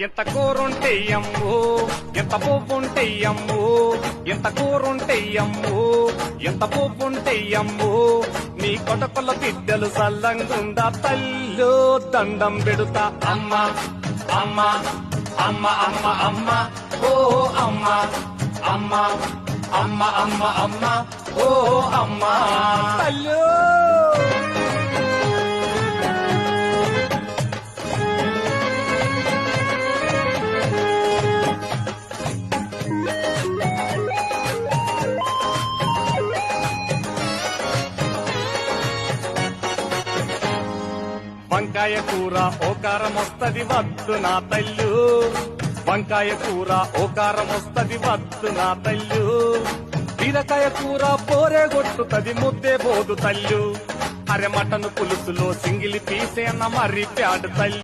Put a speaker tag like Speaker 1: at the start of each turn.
Speaker 1: ఎంత కూరుంటే అమ్ము ఎంత పువ్వుంటే అమ్ము ఎంత కూరుంటే అమ్ము ఎంత పువ్వుంటే అమ్ము. నీ కొటకొల బిడ్డలు సల్లంగుండా తల్లు దండం పెడుతా. అమ్మ అమ్మ అమ్మ అమ్మ అమ్మ ఓ అమ్మ అమ్మ అమ్మ అమ్మ అమ్మ ఓ అమ్మ. వంకాయ కూర ఓకారం వస్తది వద్దు నా తల్లు. వంకాయ కూర ఓకారం వస్తది వద్దు నా తల్లు. బీరకాయ కూర పోరే కొట్టుతది ముద్దే బోదు తల్లు. అరె మటను పులుసులో సింగిలి పీసే అన్న మర్రి ప్యాడు తల్లి.